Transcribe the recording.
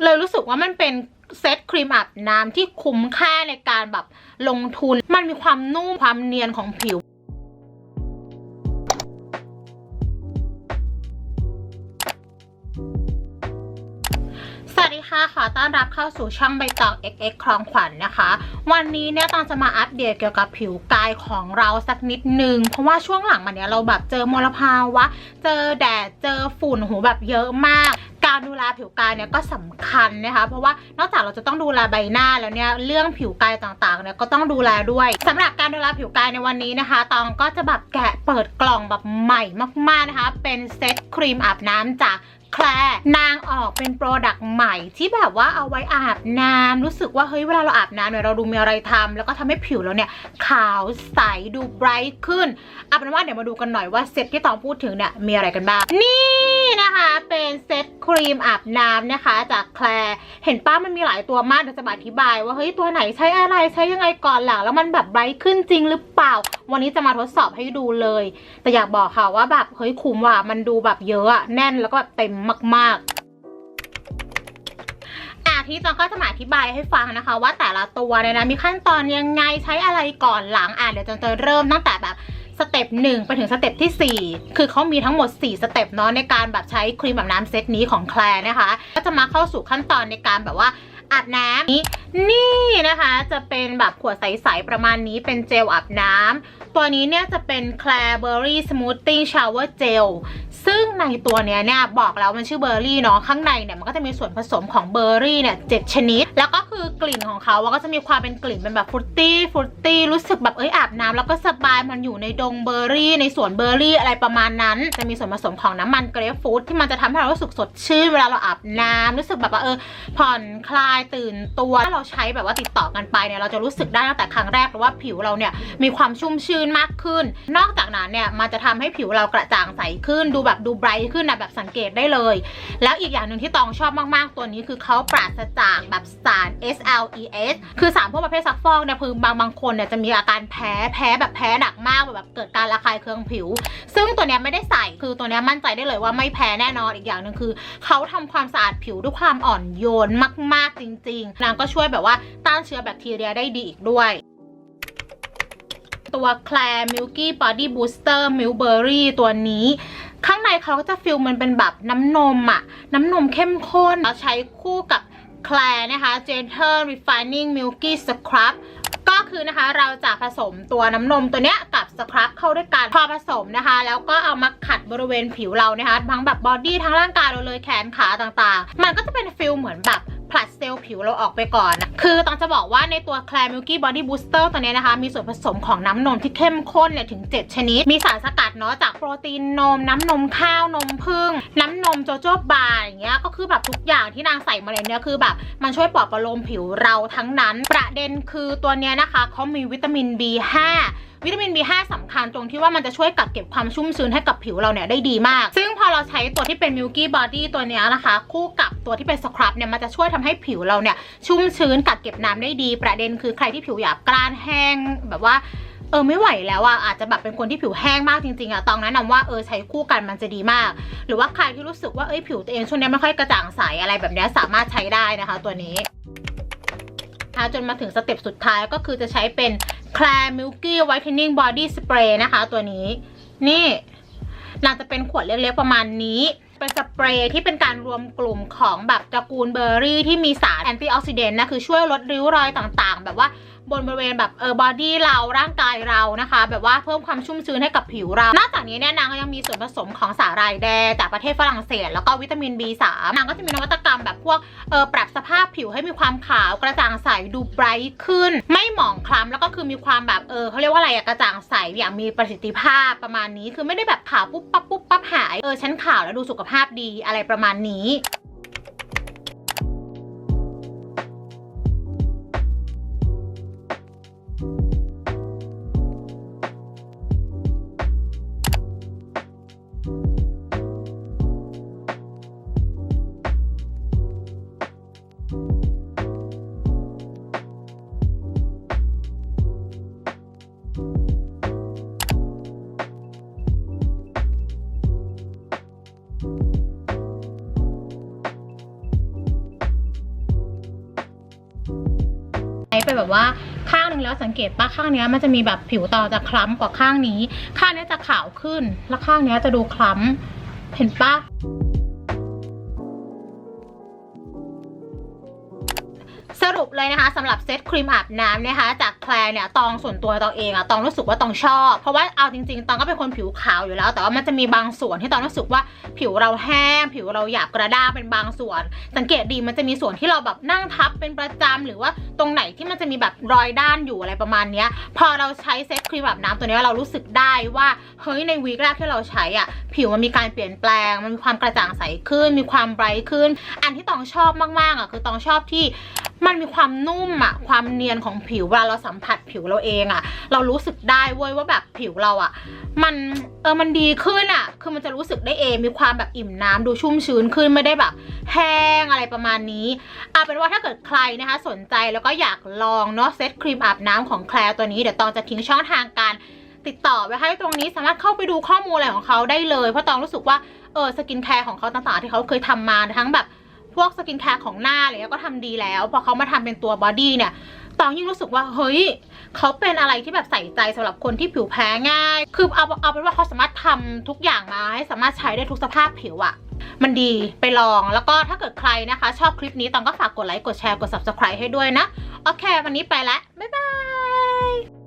เลยรู้สึกว่ามันเป็นเซตครีมอาบน้ำที่คุ้มค่าในการแบบลงทุน มันมีความนุ่มความเนียนของผิวสวัสดีค่ะขอต้อนรับเข้าสู่ช่องใบตอง XX คลองขวัญนนะคะ วันนี้เนี่ยตองจะมาอัปเดตเกี่ยวกับผิวกายของเราสักนิดนึง เพราะว่าช่วงหลังมาเนี้ยเราแบบเจอมลภาวะ เจอแดด เจอฝุ่นหูแบบเยอะมาก การดูแลผิวกายเนี่ยก็สำคัญนะคะ เพราะว่านอกจากเราจะต้องดูแลใบหน้าแล้วเนี่ยเรื่องผิวกายต่างๆเนี่ยก็ต้องดูแลด้วยสำหรับการดูแลผิวกายในวันนี้นะคะ ตองก็จะแบบแกะเปิดกล่องแบบใหม่มากๆนะคะ เป็นเซ็ตครีมอาบน้ำจากแคลนางออกเป็นโปรดักต์ใหม่ที่แบบว่าเอาไว้อาบน้ำรู้สึกว่าเฮ้ยเวลาเราอาบน้ำเนี่ยเราดูมีอะไรทำแล้วก็ทำให้ผิวเราเนี่ยขาวใสดูไบรท์ขึ้นเอาเป็นว่าเดี๋ยวมาดูกันหน่อยว่าเซตที่ตองพูดถึงเนี่ยมีอะไรกันบ้างนี่ นะคะเป็นเซตครีมอาบน้ำนะคะ จากแคลร์เห็นป้ามันมีหลายตัวมากเดี๋ยวจะอธิบายว่าเฮ้ยตัวไหนใช้อะไรใช้ยังไงก่อนหลังแล้วมันแบบไบรท์ขึ้นจริงหรือเปล่า วันนี้จะมาทดสอบให้ดูเลย แต่อยากบอกค่ะว่าแบบเฮ้ยคุ้มว่ะมันดูแบบเยอะแน่นแล้วก็แบบเต็มมากๆอะที่จองก็จะมาอธิบายให้ฟังนะคะ ว่าแต่ละตัวเนี่ยนะมีขั้นตอนยังไงใช้อะไรก่อนหลังอะเดี๋ยวจองจะเริ่มตั้งแต่แบบ สเต็ปหนึ่งไปถึงสเต็ปที่ 4 คือเขามีทั้งหมด 4 สเต็ปเนาะในการแบบใช้ครีมแบบน้ำเซตนี้ของแคลร์นะคะ ก็จะมาเข้าสู่ขั้นตอนในการแบบว่าอาบน้ำนี้นี่นะคะ จะเป็นแบบขวดใส ๆ ประมาณนี้เป็นเจลอาบน้ำตัวนี้เนี่ยจะเป็น Claire Berry Smoothing Shower Gel ซึ่งในตัวเนี้ยเนี่ยบอกแล้วมันชื่อเบอร์รี่เนาะข้างในเนี่ยมันก็จะมีส่วนผสมของเบอร์รี่เนี่ยเจ็ดชนิด แล้วก็คือกลิ่นของเขาอะก็จะมีความเป็นกลิ่นเป็นแบบฟรุตตี้ฟรุตตี้รู้สึกแบบเอ้ยอาบน้ำแล้วก็สบายมันอยู่ในดงเบอร์รี่ ในสวนเบอร์รี่อะไรประมาณนั้น จะมีส่วนผสมของน้ำมันเกรฟฟรุตที่มันจะทำให้เรารู้สึกสดชื่นเวลาเราอาบน้ำรู้สึกแบบว่าเออผ่อนคลายตื่นตัวถ้าเราใช้แบบว่าติดต่อกันไปเนี่ยเราจะรู้สึกได้ตั้งแต่ครั้งแรกเลยว่าผิวเราเนี่ยมีความชุ่มชื้นมากขึ้น นอกจากนั้นเนี่ยมันจะทำให้ผิวเรากระจ่างใสขึ้นดูแบบดูไบรท์ขึ้นนะแบบสังเกตได้เลย แล้วอีกอย่างหนึ่งที่ตองชอบมากๆ ตัวนี้คือเขาปราศจากแบบสาร SLES คือสารพวกประเภทซักฟอกเนี่ยคือบางบางคนเนี่ยจะมีอาการแพ้แพ้แบบแพ้หนักมากแบบเกิดการระคายเคืองผิว ซึ่งตัวเนี้ยไม่ได้ใส่คือตัวเนี้ยมั่นใจได้เลยว่าไม่แพ้แน่นอนอีกอย่างหนึ่งคือเขาทำความสะอาดผิวด้วยความอ่อนโยนมาก ๆจริง ๆนางก็ช่วยแบบว่าต้านเชื้อแบคทีเรียได้ดีอีกด้วยตัว Claire Milky Body Booster Milberry ตัวนี้ ข้างในเขาก็จะฟิลมันเป็นแบบน้ำนมอะน้ำนมเข้มข้นเราใช้คู่กับแคลนะคะ Gentle Refining Milky Scrub ก็คือนะคะเราจะผสมตัวน้ำนมตัวเนี้ยกับสครับเข้าด้วยกันพอผสมนะคะ แล้วก็เอามาขัดบริเวณผิวเรานะคะทั้งแบบบอดี้ทั้งร่างกายเราเลยแขนขาต่างๆ มันก็จะเป็นฟิลเหมือนแบบ ผลัดเซลล์ผิวเราออกไปก่อนนะคือต้องจะบอกว่าในตัว Claire Milky Body Booster ตัวเนี้ยนะคะ มีส่วนผสมของน้ำนมที่เข้มข้นเนี่ยถึง 7 ชนิด มีสารสกัดเนาะจากโปรตีนนม น้ำนมข้าวนมผึ้งน้ำนมโจโจ้บาร์อย่างเงี้ยก็คือแบบทุกอย่างที่นางใส่มาเลยเนี่ยคือแบบมันช่วยปลอบประโลมผิวเราทั้งนั้น ประเด็นคือตัวเนี้ยนะคะเขามีวิตามิน B5 วิตามิน B5 สำคัญตรงที่ว่ามันจะช่วยกักเก็บความชุ่มชื้นให้กับผิวเราเนี่ยได้ดีมาก ซึ่งพอเราใช้ตัวที่เป็น Milky Body ตัวนี้นะคะ คู่กับ ตัวที่เป็นสครับเนี่ยมันจะช่วยทำให้ผิวเราเนี่ยชุ่มชื้นกักเก็บน้ำได้ดี ประเด็นคือใครที่ผิวหยาบกร้านแห้งแบบว่าเออไม่ไหวแล้วอะอาจจะแบบเป็นคนที่ผิวแห้งมากจริงๆอะตองแนะนำว่าเออใช้คู่กันมันจะดีมาก หรือว่าใครที่รู้สึกว่าเอ้ยผิวตัวเองช่วงนี้ไม่ค่อยกระจ่างใสอะไรแบบนี้สามารถใช้ได้นะคะ ตัวนี้นะคะจนมาถึงสเต็ปสุดท้ายก็คือจะใช้เป็น Claire Milky Whitening Body Spray นะคะ ตัวนี้ นี่นางจะเป็นขวดเล็กๆประมาณนี้ เป็นสเปรย์ที่เป็นการรวมกลุ่มของแบบตระกูลเบอร์รี่ที่มีสารแอนตี้ออกซิเดนต์นะคือช่วยลดริ้วรอยต่างๆ แบบว่า บนบริเวณแบบเออบอดี้เราร่างกายเรานะคะ แบบว่าเพิ่มความชุ่มชื้นให้กับผิวเรา นอกจากนี้เนี่ยนางก็ยังมีส่วนผสมของสาหร่ายแดงจากประเทศฝรั่งเศส แล้วก็วิตามิน B3 นางก็จะมีนวัตกรรมแบบพวกเออปรับสภาพผิวให้มีความขาวกระจ่างใสดูไบรท์ขึ้น ไม่หมองคล้ำแล้วก็คือมีความแบบเออเขาเรียกว่าอะไรอะกระจ่างใสอย่างมีประสิทธิภาพประมาณนี้ คือไม่ได้แบบขาวปุ๊บปั๊บปุ๊บปั๊บหายเออฉันขาวแล้วดูสุขภาพดีอะไรประมาณนี้ ไปแบบว่าข้างหนึงแล้วสังเกตปะข้างนี้มันจะมีแบบผิวต่อจะคล้ำกว่าข้างนี้ ข้างนี้จะขาวขึ้น แล้วข้างนี้จะดูคล้ำเห็นปะ สรุปเลยนะคะสำหรับเซตครีมอาบน้ำนะคะ จากแคลร์เนี่ยตองส่วนตัวตองเองอะตองรู้สึกว่าตองชอบ เพราะว่าเอาจริงๆตองก็เป็นคนผิวขาวอยู่แล้ว แต่ว่ามันจะมีบางส่วนที่ตองรู้สึกว่าผิวเราแห้ง ผิวเราหยาบกระด้างเป็นบางส่วน สังเกตดีมันจะมีส่วนที่เราแบบนั่งทับเป็นประจำหรือว่าตรงไหนที่มันจะมีแบบรอยด้านอยู่อะไรประมาณนี้พอเราใช้เซตครีมอาบน้ำตัวนี้เรารู้สึกได้ว่าเฮ้ยในวีคแรกที่เราใช้อะผิวมันมีการเปลี่ยนแปลง มันมีความกระจ่างใสขึ้น มีความไบรท์ขึ้น อันที่ตองชอบมากๆอะคือตองชอบที่ มันมีความนุ่มอะความเนียนของผิวเวลาเราสัมผัสผิวเราเองอะเรารู้สึกได้เว้ยว่าแบบผิวเราอะมันเออมันดีขึ้นอะคือมันจะรู้สึกได้เองมีความแบบอิ่มน้ำดูชุ่มชื้นขึ้นไม่ได้แบบ แห้งอะไรประมาณนี้เอาเป็นว่าถ้าเกิดใครนะคะสนใจแล้วก็อยากลองเนาะเซตครีมอาบน้ำของแคลตัวนี้เดี๋ยวตองจะทิ้งช่องทางการติดต่อไว้ให้ตรงนี้สามารถเข้าไปดูข้อมูลอะไรของเขาได้เลย เพราะตองรู้สึกว่าเออสกินแคร์ของเขาต่างๆที่เขาเคยทำมาทั้งแบบ พวกสกินแคร์ของหน้าอะไรเงี้ยก็ทำดีแล้ว พอเขามาทำเป็นตัวบอดี้เนี่ยตองยิ่งรู้สึกว่าเฮ้ยเขาเป็นอะไรที่แบบใส่ใจสำหรับคนที่ผิวแพ้ง่าย คือเอาเอาเป็นว่าเขาสามารถทำทุกอย่างมาให้สามารถใช้ได้ทุกสภาพผิวอะมันดีไปลองแล้วก็ถ้าเกิดใครนะคะ ชอบคลิปนี้ตองก็ฝากกดไลค์กดแชร์กด subscribe ให้ด้วยนะ โอเค วันนี้ไปแล้ว บ๊ายบาย